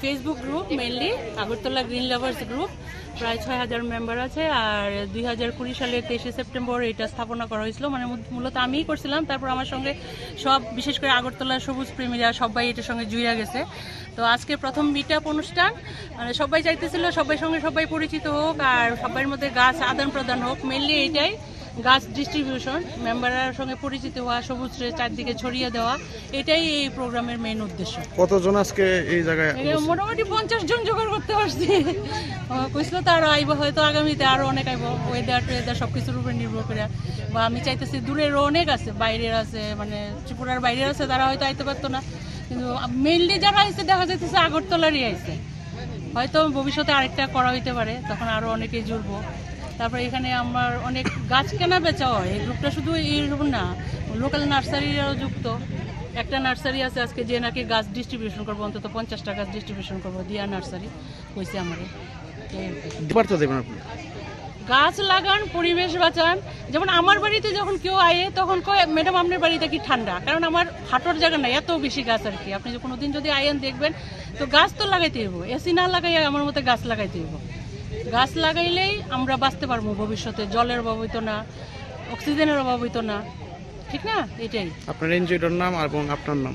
Facebook group mainly Agartala green lovers group প্রায় ছয় হাজার মেম্বার আছে, আর দুই হাজার কুড়ি সালের তেইশে সেপ্টেম্বর এটা স্থাপনা করা হয়েছিল। মানে মূলত আমিই করছিলাম, তারপর আমার সঙ্গে সব, বিশেষ করে আগরতলা সবুজ প্রেমীরা সবাই এটার সঙ্গে জুড়ে গেছে। তো আজকে প্রথম মিট আপ অনুষ্ঠান মানে সবাই চাইতেছিল সবাই সঙ্গে সবাই পরিচিত হোক, আর সবার মধ্যে গাছ আদান প্রদান হোক মেনলি এইটাই গাছ ডিস্ট্রিবিউশন মেম্বারের সঙ্গে পরিচিত হওয়া সবুজ চারদিকে ছড়িয়ে দেওয়া এটাই এই প্রোগ্রামের মেন উদ্দেশ্য। কতজন আজকে এই জায়গায় মোটামুটি পঞ্চাশ জন জোগাড় করতে পারছি। কইছিল তো আরও আইব হয়তো আগামীতে আরও অনেক আইব। ওয়েদার টোয়েদার সব কিছুর উপর নির্ভর করে। বা আমি চাইতেছি দূরেরও অনেক আছে বাইরের আছে মানে ত্রিপুরার বাইরের আছে তারা হয়তো আইতে পারতো না। কিন্তু মেইনলি যারা আইছে দেখা যাইতেছে আগরতলারই আইছে। হয়তো ভবিষ্যতে আরেকটা করা হইতে পারে তখন আরও অনেকেই জুড়বো। তারপরে এখানে আমার অনেক গাছ কেনা বেচা হয়। এই গ্রুপটা শুধু এইরকম না লোকাল নার্সারিরাও যুক্ত। একটা নার্সারি আছে আজকে যে নাকি গাছ ডিস্ট্রিবিউশন করব অন্তত পঞ্চাশটা গাছ ডিস্ট্রিবিউশন করব দিয়া নার্সারি কইছে আমারে। এই গাছ লাগান পরিবেশ বাঁচান। যেমন আমার বাড়িতে যখন কেউ আয়ে তখন কয় ম্যাডাম আপনার বাড়িতে কি ঠান্ডা? কারণ আমার হাঁটোর জায়গা নাই এত বেশি গাছ আর কি। আপনি কোনো দিন যদি আয়েন দেখবেন তো গাছ তো লাগাইতে হইব। এসি না লাগাই আমার মতে গাছ লাগাইতে হইব। গাছ লাগাইলেই আমরা বাঁচতে পারব ভবিষ্যতে। জলের অভাব হইতো না, অক্সিজেনের অভাব হইতো না। ঠিক না? এটাই। আপনার এনজিওটার নাম এবং আপনার নাম?